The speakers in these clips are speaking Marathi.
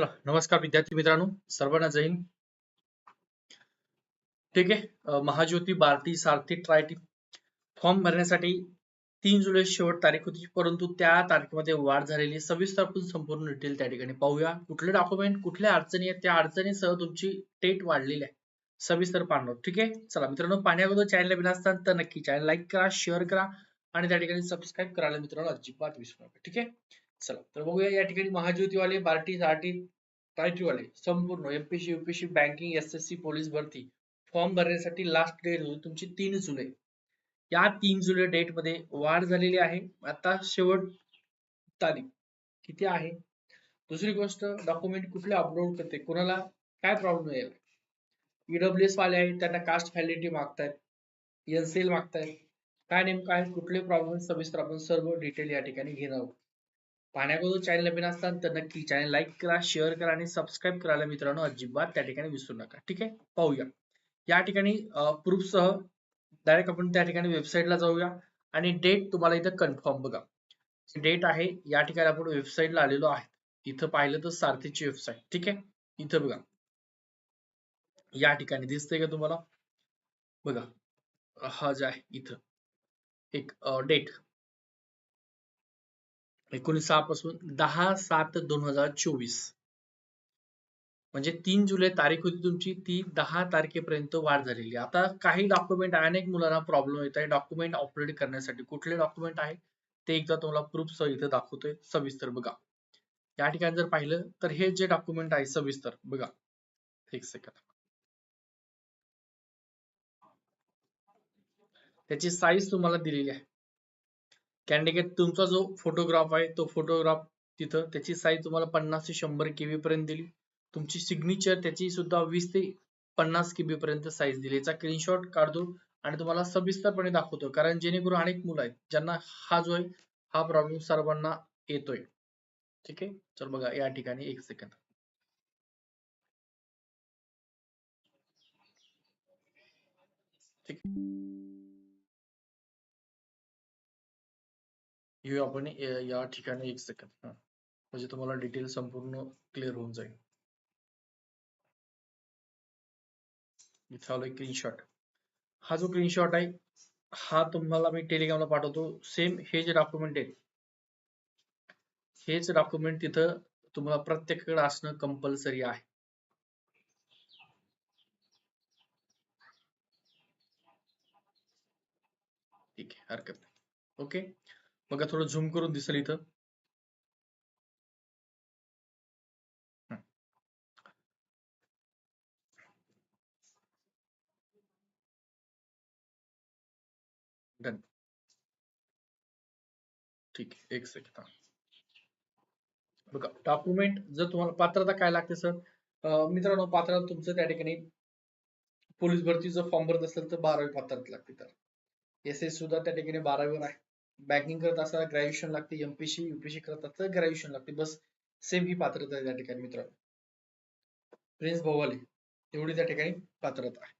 चला नमस्कार विद्यार्थी मित्रांनो सर्वांना जय हिंद. ठीक आहे महाज्योती बार्टी सारथी ट्रायटी. फॉर्म भरण्यासाठी तीन जुलै शेवट तारीख होती परंतु त्या तारखेमध्ये वाढ झालेली सविस्तर आपण संपूर्ण डिटेल त्या ठिकाणी पाहूया. कुठले डॉक्युमेंट कुठल्या अडचणी आहेत त्या अडचणीसह तुमची डेट वाढलेली आहे. सविस्तर पाहणार ठीक आहे चला मित्रांनो पाहण्याअगोदर चॅनलला बिना असताना तर नक्की चॅनल लाईक करा शेअर करा आणि त्या ठिकाणी सबस्क्राईब करायला मित्रांनो अजिबात विसरू नका. ठीक आहे चला तर बघूया या ठिकाणी महाज्योतीवाले बार्टी आरटी वाले संपूर्ण MPSC UPSC banking S S C police भरती फॉर्म भरण्यासाठी लास्ट डेट होती तुमची तीन जुलै. या तीन जुलै डेटमध्ये वाढ झालेली आहे. आता शेवट तारीख किती आहे? दुसरी गोष्ट डॉक्युमेंट कुठले अपलोड करते? कोणाला? काय प्रॉब्लेम येईल ईडब्ल्यूएस वाले आहेत त्यांना कास्ट व्हॅलिडिटी मागतायत एनसीएल मागतायत. काय नेमकं आहे? कुठले प्रॉब्लेम सविस्तर आपण सर्व डिटेल या ठिकाणी घेणार आहोत. पाण्याबरोबर चॅनल नवीन असतात तर नक्की चॅनल लाईक करा शेअर करा आणि सबस्क्राईब करायला मित्रांनो अजिबात त्या ठिकाणी विसरू नका. ठीक आहे? पाहूया. या ठिकाणी प्रूफसह डायरेक्ट आपण त्या ठिकाणी वेबसाईटला जाऊया आणि डेट तुम्हाला इथं कन्फर्म बघा. डेट आहे या ठिकाणी आपण वेबसाईटला आलेलो आहे. इथं पाहिलं तर सारथीची वेबसाईट ठीक आहे? इथं बघा. या ठिकाणी दिसतंय का तुम्हाला? बघा. हा जे आहे इथं. एक डेट एकोणीस सहा पासून दहा सात दोन हजार चोवीस. म्हणजे तीन जुलै तारीख होती तुमची ती दहा तारखेपर्यंत वाढ झालेली आहे. आता काही डॉक्युमेंट अनेक मुलांना प्रॉब्लेम येत आहे. डॉक्युमेंट अपलोड करण्यासाठी कुठले डॉक्युमेंट आहे? ते एकदा तुम्हाला प्रूफ सह इथं दाखवतोय. सविस्तर बघा. या ठिकाणी जर पाहिलं तर हे जे डॉक्युमेंट आहे सविस्तर बघा. एक सेकंड त्याची साईज तुम्हाला दिलेली आहे. कॅन्डिडेट तुमचा जो फोटोग्राफ आहे तो फोटोग्राफ तिथं त्याची साईज तुम्हाला पन्नास ते शंभर केबी पर्यंत दिली. तुमची सिग्नेचर त्याची सुद्धा वीस ते पन्नास केबी पर्यंत साईज दिली. याचा स्क्रीनशॉट काढतो आणि तुम्हाला सविस्तरपणे दाखवतो. कारण जेणेकरून अनेक मुलं आहेत ज्यांना हा जो आहे हा प्रॉब्लेम सर्वांना येतोय. ठीक आहे? चल बघा या ठिकाणी एक सेकंद ठीक आहे? येऊ आपण या ठिकाणी एक सेकंद म्हणजे तुम्हाला डिटेल संपूर्ण क्लिअर होऊन जाईल. इथं आलोय स्क्रीनशॉट हा जो स्क्रीनशॉट आहे हा तुम्हाला मी टेलिग्रामला पाठवतो. सेम हे जे डॉक्युमेंट आहे हेच डॉक्युमेंट तिथं तुम्हाला प्रत्येकाकडे असणं कंपल्सरी आहे. ठीक आहे हरकत नाही. ओके बघा थोडं झूम करून दिसेल इथं. डन. ठीक आहे एक सेकंड बघा डॉक्युमेंट जर तुम्हाला पात्रता काय लागते सर मित्रांनो पात्रता तुमचं त्या ठिकाणी पोलीस भरतीचं फॉर्म भरत असेल तर बारावी पात्रता लागते तर. एस एस सुद्धा त्या ठिकाणी बारावीवर आहे. बँकिंग करत असताना ग्रॅज्युएशन लागते एमपीसी युपीसी करत असताना ग्रॅज्युएशन लागते. बस सेम ही पात्रता आहे त्या ठिकाणी मित्रांनो. प्रिन्स भोवाले एवढी त्या ठिकाणी पात्रता आहे.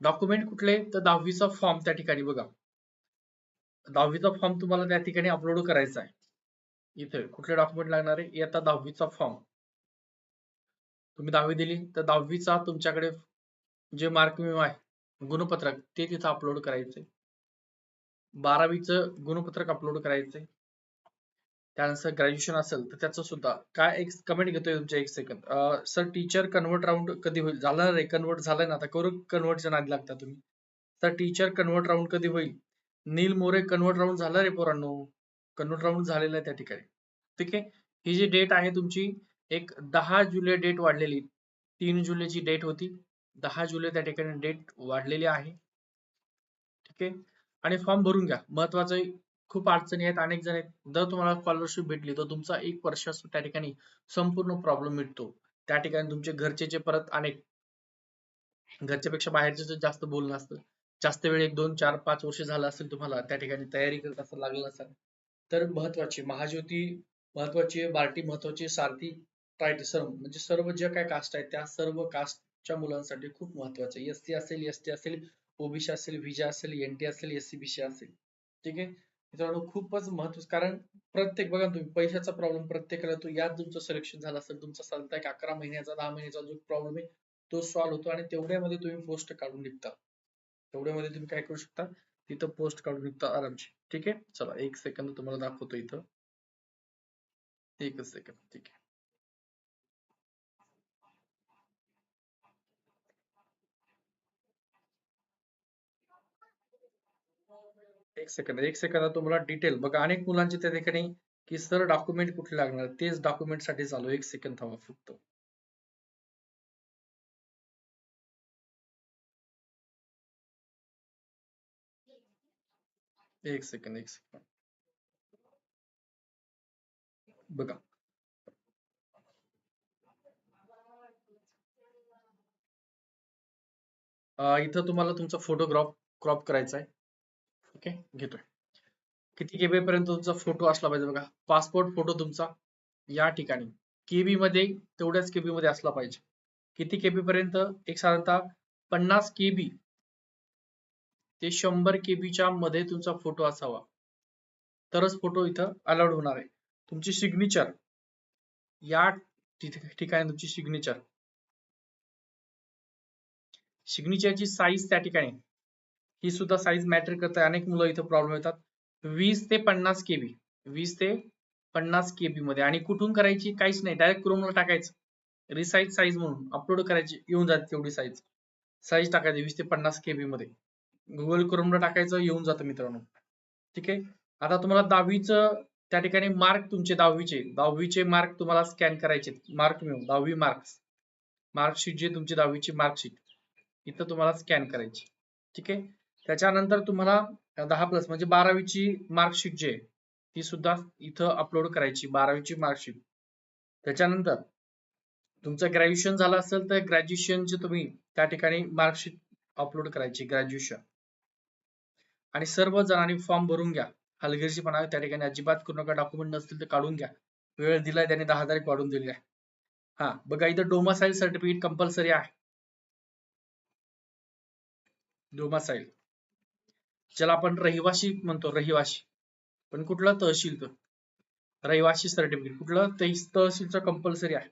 डॉक्युमेंट कुठले? तर दहावीचा फॉर्म त्या ठिकाणी बघा. दहावीचा फॉर्म तुम्हाला त्या ठिकाणी अपलोड करायचा आहे. इथे कुठले डॉक्युमेंट लागणार आहे? आता दहावीचा फॉर्म तुम्ही दहावी दिली तर दहावीचा तुमच्याकडे जे मार्क आहे गुणपत्रक ते तिथं अपलोड करायचे. बारावीचं गुणपत्रक अपलोड करायचंय. त्यानंतर ग्रॅज्युएशन असेल तर त्याचं सुद्धा. काय एक कमेंट घेतोय तुमच्या एक second sir teacher convert round कधी होईल? झालं रे कन्वर्ट झालंय ना आता. करू कन्वर्टच्या नादी लागता तुम्ही. सर टीचर कन्वर्ट राऊंड कधी होईल? नील मोरे कन्वर्ट राऊंड झालं रे पोरांनो. कन्वर्ट राऊंड झालेलं आहे त्या ठिकाणी. ठीक आहे? ही जी डेट आहे तुमची एक दहा जुलै डेट वाढलेली. तीन जुलैची डेट होती. दहा जुलै त्या ठिकाणी डेट वाढलेली आहे. ठीक आहे? आणि फॉर्म भरून घ्या. महत्वाचं खूप अडचणी आहेत अनेक जण आहेत. जर तुम्हाला स्कॉलरशिप भेटली तर तुमचा एक वर्ष त्या ठिकाणी संपूर्ण प्रॉब्लेम मिटतो. त्या ठिकाणी तुमचे घरचे जे परत अनेक घरच्यापेक्षा बाहेरचे जास्त बोलणं असतं जास्त वेळ एक दोन चार पाच वर्ष झालं असेल तुम्हाला त्या ठिकाणी तयारी करत असं लागलं असेल तर महत्वाची महाज्योती महत्वाची बार्टी महत्वाची सारथी ट्रायटी सर्व म्हणजे सर्व ज्या काय कास्ट आहेत त्या सर्व कास्टच्या मुलांसाठी खूप महत्वाचं एस सी असेल एस टी असेल ओबीसी असेल व्हिजा असेल एनटी असेल एस बीसी असेल. ठीक आहे? मित्रांनो खूपच महत्वाचं कारण प्रत्येक बघा तुम्ही पैशाचा प्रॉब्लेम प्रत्येकाला तो यात तुमचं सिलेक्शन झालं असेल तुमचा चालता एक अकरा महिन्याचा दहा महिन्याचा जो प्रॉब्लेम आहे तो सॉल्व्ह होतो आणि तेवढ्यामध्ये तुम्ही पोस्ट काढून निघता. तेवढ्यामध्ये तुम्ही काय करू शकता? तिथं पोस्ट काढून निघता आरामशी. ठीक आहे? चला एक सेकंद तुम्हाला दाखवतो इथं. एकच सेकंद ठीक आहे. एक सेकंद एक सेकंद तुम्हाला डिटेल बघा अनेक मुलांचे त्या ठिकाणी की सर डॉक्युमेंट कुठले लागणार? तेच डॉक्युमेंटसाठी चालू एक सेकंद थांबा फक्त. एक सेकंद एक सेकंद बघा. इथं तुम्हाला तुमचा फोटोग्राफ क्रॉप करायचा आहे. ओके घेतोय. किती केबी पर्यंत तुमचा फोटो असला पाहिजे बघा. पासपोर्ट फोटो तुमचा या ठिकाणी. केबी मध्ये तेवढ्याच केबी मध्ये असला पाहिजे. किती केबी पर्यंत? एक साधारणतः पन्नास केबी ते शंभर केबीच्या मध्ये तुमचा फोटो असावा. तरच फोटो इथं अलाउड होणार आहे. तुमची सिग्नेचर या ठिकाणी तुमची सिग्नेचर सिग्नेचरची साईज त्या ठिकाणी. ही सुद्धा साईज मॅटर करते अनेक मुलं इथं प्रॉब्लेम येतात. वीस ते पन्नास केबी. वीस ते पन्नास केबी मध्ये. आणि कुठून करायची काहीच नाही. डायरेक्ट क्रोमला टाकायचं. रिसाईज साईज म्हणून. अपलोड करायची. येऊन जाते तेवढी साईज साईज टाकायची वीस ते पन्नास केबी मध्ये. गुगल क्रोमला टाकायचं येऊन जातं मित्रांनो. ठीक आहे? आता तुम्हाला दहावीचं त्या ठिकाणी मार्क तुमचे दहावीचे. दहावीचे मार्क तुम्हाला स्कॅन करायचे मार्क मिळून. दहावी मार्क्स मार्कशीट जे तुमची दहावीची मार्कशीट इथं तुम्हाला स्कॅन करायची. ठीक आहे? त्याच्यानंतर तुम्हाला दहा प्लस म्हणजे बारावीची मार्कशीट जी आहे ती सुद्धा इथं अपलोड करायची बारावीची मार्कशीट त्याच्यानंतर तुमचं ग्रॅज्युएशन झालं असेल तर ग्रॅज्युएशनचे तुम्ही त्या ठिकाणी मार्कशीट अपलोड करायची ग्रॅज्युएशन आणि सर्व जणांनी फॉर्म भरून घ्या. हलगर्जीपणा त्या ठिकाणी अजिबात करू नका डॉक्युमेंट नसतील तर काढून घ्या. वेळ दिलाय त्याने दहा तारीख वाढून दिली आहे. हा बघा इथं डोमासाईल सर्टिफिकेट कंपल्सरी आहे. डोमासाईल ज्याला आपण रहिवाशी म्हणतो रहिवाशी पण कुठला तहसील तर? रहिवाशी सर्टिफिकेट कुठलं तहसीलचं कंपल्सरी आहे.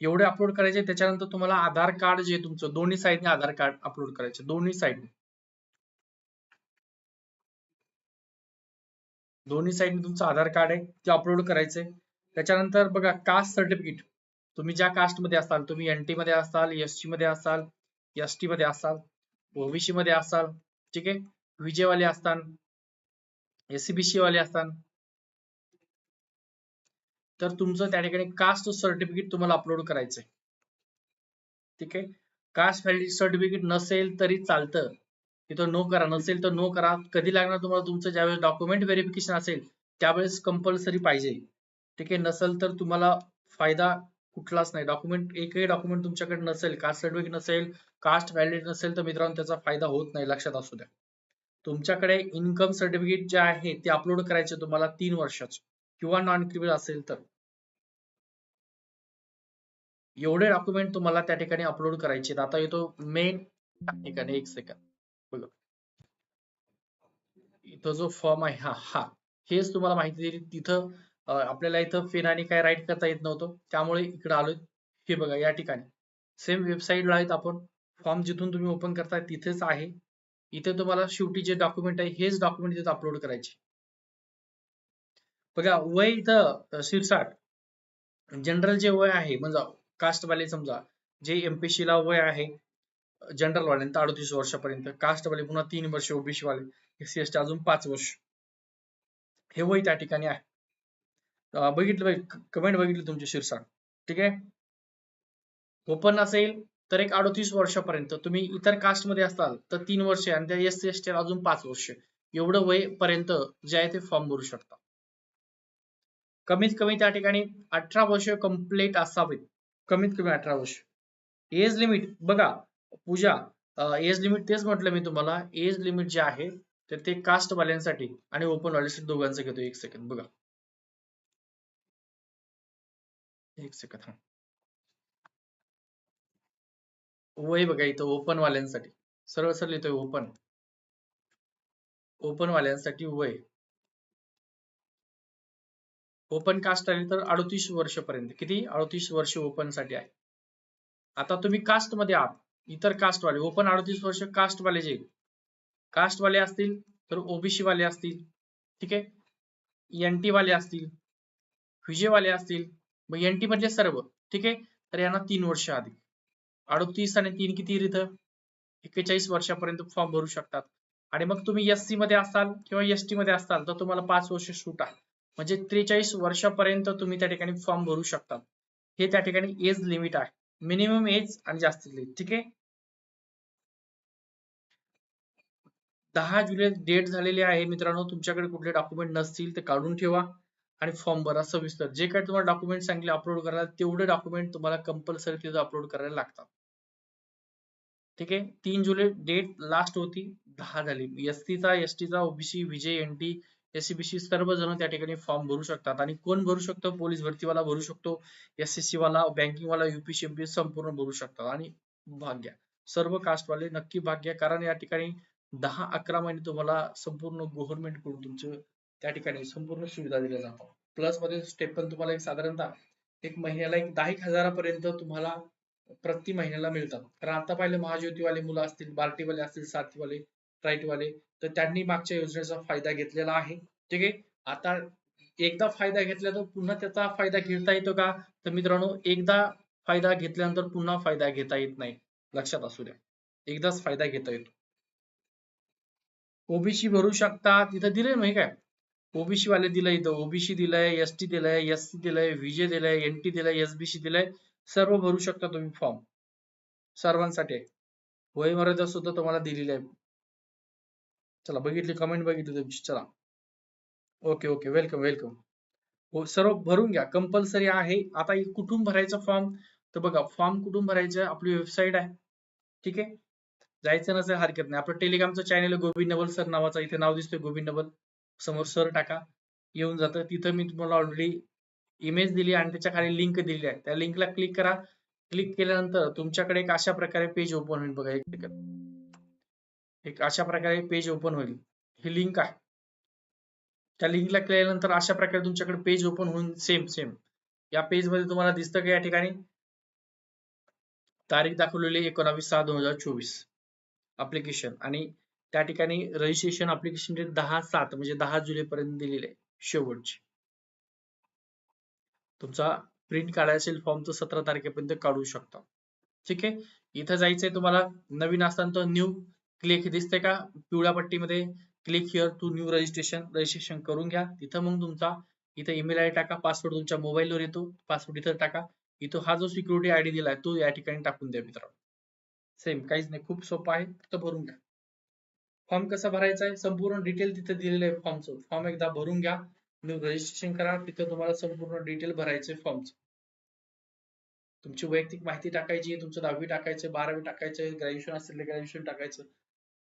एवढे अपलोड करायचे त्याच्यानंतर तुम्हाला आधार कार्ड जे तुमचं दोन्ही साईडने आधार कार्ड अपलोड करायचे दोन्ही साईडने. दोन्ही साईडने तुमचं आधार कार्ड आहे ते अपलोड करायचंय. त्याच्यानंतर बघा कास्ट सर्टिफिकेट तुम्ही ज्या कास्टमध्ये असाल तुम्ही एनटी मध्ये असाल एसमध्ये असाल एस टी मध्ये असाल ओबीसी मध्ये असाल ठीक आहे? विजय वाले असतात एससीबीसी वाले असतात तर तुमचं त्या ठिकाणी कास्ट सर्टिफिकेट तुम्हाला अपलोड करायचंय. ठीक आहे? कास्ट व्हॅलिडिटी सर्टिफिकेट नसेल तरी चालतं. तिथं नो करा नसेल तर नो करा. कधी लागणार तुम्हाला तुमचं? ज्यावेळेस डॉक्युमेंट व्हेरिफिकेशन असेल त्यावेळेस कंपल्सरी पाहिजे. ठीक आहे? नसेल तर तुम्हाला फायदा कुठलाच नाही. डॉक्युमेंट एकही डॉक्युमेंट तुमच्याकडे नसेल कास्ट सर्टिफिकेट नसेल कास्ट व्हॅलिड नसेल तर मित्रांनो त्याचा फायदा होत नाही. लक्षात असू द्या. तुमच्याकडे इन्कम सर्टिफिकेट जे आहे ते अपलोड करायचे तुम्हाला तीन वर्षाचे. किंवा नॉन क्रिमिनल असेल तर. एवढे डॉक्युमेंट तुम्हाला त्या ठिकाणी अपलोड करायचे आता येतो मेन ठिकाणी एक सेकंद बघा. इथं जो फॉर्म आहे हा हा. हेच तुम्हाला माहिती दिली तिथं आपल्याला इथं फेनाने आणि काय राईट करता येत नव्हतं. त्यामुळे इकडे आलोय. हे बघा या ठिकाणी. सेम वेबसाईटला आहेत आपण. फॉर्म जिथून तुम्ही ओपन करताय तिथेच आहे. इथे तुम्हाला शेवटी जे डॉक्युमेंट आहे हेच डॉक्युमेंट इथे अपलोड करायचे. बघा वय इथं शिरसाट. जनरल जे वय आहे म्हणजे कास्ट वाले समजा जे एमपीसी ला वय आहे जनरल वाले अडतीस वर्षापर्यंत कास्ट वाले पुन्हा तीन वर्ष ओबीसी वाले एससी एस टी अजून पाच वर्ष. हे वय त्या ठिकाणी आहे. बघितलं कमेंट बघितली तुमची शिरसाट. ठीक आहे? ओपन असेल तर एक अडतीस वर्षापर्यंत तुम्ही इतर कास्टमध्ये असाल तर तीन वर्ष आणि त्या एस सी एस टी अजून पाच वर्ष. एवढं वय पर्यंत जे आहे ते फॉर्म भरू शकता. कमीत कमी त्या ठिकाणी अठरा वर्ष कंप्लीट असावेत. कमीत कमी अठरा वर्ष. एज लिमिट बघा पूजा एज लिमिट तेच म्हटलं मी तुम्हाला. एज लिमिट जे आहे तर ते कास्ट वाल्यांसाठी आणि ओपन वाल्यांसाठी दोघांचं घेतो. एक सेकंड बघा. एक सेकंड हा. वय बघा इथं ओपन वाल्यांसाठी. सरळ सरळ लिहितोय ओपन ओपन वाल्यांसाठी वय ओपन कास्ट आली तर अडतीस वर्षपर्यंत. किती? अडतीस वर्ष ओपनसाठी आहे. आता तुम्ही कास्टमध्ये आहात. इतर कास्ट वाले. ओपन अडतीस वर्ष कास्ट वाले जे. कास्ट वाले असतील तर ओबीसी वाले असतील. ठीक आहे? एनटी वाले असतील. विजय वाले असतील. मग एनटी मधले सर्व. ठीक आहे? तर यांना तीन वर्ष आधी. अडतीस आणि तीन किती इथं एक्केचाळीस वर्षापर्यंत फॉर्म भरू शकतात. आणि मग तुम्ही एस सी मध्ये असाल किंवा एस टी मध्ये असाल तर तुम्हाला पाच वर्ष सूट आहे. म्हणजे त्रेचाळीस वर्षापर्यंत तुम्ही त्या ठिकाणी फॉर्म भरू शकतात. हे त्या ठिकाणी एज लिमिट आहे. मिनिमम एज आणि जास्तीत लिमिट ठीक आहे? दहा जुलै डेट झालेली आहे. मित्रांनो तुमच्याकडे कुठले डॉक्युमेंट नसतील ते काढून ठेवा आणि फॉर्म भरा सविस्तर. जे काही तुम्हाला डॉक्युमेंट सांगितले अपलोड करायला तेवढे डॉक्युमेंट तुम्हाला कंपल्सरी तिथे अपलोड करायला लागतात. ठीक आहे? तीन जुलै डेट लास्ट होती. दहा झाली. एस टीचा एस टीचा OBC VJ N T SEBC सर्व जण त्या ठिकाणी फॉर्म भरू शकतात. आणि कोण भरू शकतो? पोलीस भरतीवाला भरू शकतो. एससीसी वाला बँकिंग वाला युपीसी संपूर्ण भरू शकतात. आणि भाग्य सर्व कास्टवाले नक्की नक्की भाग्य कारण या ठिकाणी दहा अकरा महिने तुम्हाला संपूर्ण गव्हर्नमेंटकडून तुमचं त्या ठिकाणी संपूर्ण सुविधा दिल्या जातात. प्लसमध्ये स्टेप पण तुम्हाला एक साधारणतः एक महिन्याला एक दहा एक हजारापर्यंत तुम्हाला प्रति महिन्याला मिळतात. कारण आता पाहिले महाज्योतीवाले मुलं असतील बार्टीवाले असतील साथीवाले राईटवाले तर त्यांनी मागच्या योजनेचा फायदा घेतलेला आहे. ठीक आहे? आता एकदा फायदा घेतला तर पुन्हा त्याचा फायदा घेता येतो का? तर मित्रांनो एकदा फायदा घेतल्यानंतर पुन्हा फायदा घेता येत नाही. लक्षात असू द्या. एकदाच फायदा घेता येतो. ओबीसी भरू शकता तिथं दिले नाही काय? ओबीसी वाले दिलंय इथं. ओबीसी दिलंय एस टी दिलंय एस सी दिलंय विजय दिलंय एन टी दिलंय एसबीसी दिलंय. सर्व भरू शकता तुम्ही फॉर्म सर्वांसाठी. वय वयमर्यादा सुद्धा तुम्हाला दिलेली आहे. चला बघितली कमेंट बघितली तुमची. चला. ओके ओके वेलकम वेलकम हो सर्व भरून घ्या. कंपल्सरी आहे. आता कुठून भरायचा फॉर्म तर बघा फॉर्म कुठून भरायचं? आपली वेबसाईट आहे. ठीक आहे? जायचं नसेल हरकत नाही. आपलं टेलिग्रामचं चॅनल गोविंद नवल सर नावाचा. इथे नाव दिसतोय गोविंद नवल. समोर सर टाका. येऊन जातं. तिथं मी तुम्हाला ऑलरेडी इमेज दिली आणि त्याच्याखाली लिंक दिली आहे. त्या लिंकला क्लिक करा. क्लिक केल्यानंतर तुमच्याकडे एक अशा प्रकारे पेज ओपन होईल बघा. एक एक अशा प्रकारे पेज ओपन होईल. ही लिंक आहे. त्या लिंकला केल्यानंतर अशा प्रकारे तुमच्याकडे पेज ओपन होईल सेम सेम या पेजमध्ये तुम्हाला दिसतं का या ठिकाणी? तारीख दाखवलेली एकोणावीस सहा दोन हजार चोवीस. अप्लिकेशन आणि त्या ठिकाणी रजिस्ट्रेशन अप्लिकेशन डेट दहा सात म्हणजे दहा जुलै पर्यंत दिलेले आहे. शेवटची. तुमचा प्रिंट काढायचा असेल फॉर्म तो सतरा तारखेपर्यंत काढू शकता. ठीक आहे? इथं जायचंय तुम्हाला नवीन असताना तर न्यू क्लिक दिसते का? पिवळ्या पट्टीमध्ये click here to new registration registration करून घ्या. तिथं मग तुमचा इथं ईमेल आय टाका पासवर्ड तुमच्या मोबाईलवर येतो. पासवर्ड इथं टाका. इथं हा जो सिक्युरिटी आयडी दिलाय तो या ठिकाणी टाकून द्या मित्रांनो. सेम काहीच नाही. खूप सोपं आहे. फक्त भरून घ्या. फॉर्म कसा भरायचा आहे? संपूर्ण डिटेल तिथे दिलेलं आहे फॉर्मचं फॉर्म एकदा भरून घ्या. रजिस्ट्रेशन करा तिथे तुम्हाला संपूर्ण डिटेल भरायचे फॉर्मचं तुमची वैयक्तिक माहिती टाकायची तुमचं दहावी टाकायचं बारावी टाकायचं ग्रॅज्युएशन असेल ग्रॅज्युएशन टाकायचं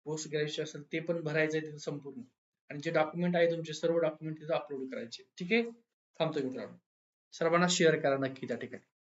पोस्ट ग्रॅज्युएशन असेल ते पण भरायचं आहे तिथे संपूर्ण. आणि जे डॉक्युमेंट आहे तुमचे सर्व डॉक्युमेंट तिथे अपलोड करायचे. ठीक आहे? थांबतो मित्रांनो. सर्वांना शेअर करा नक्की त्या ठिकाणी.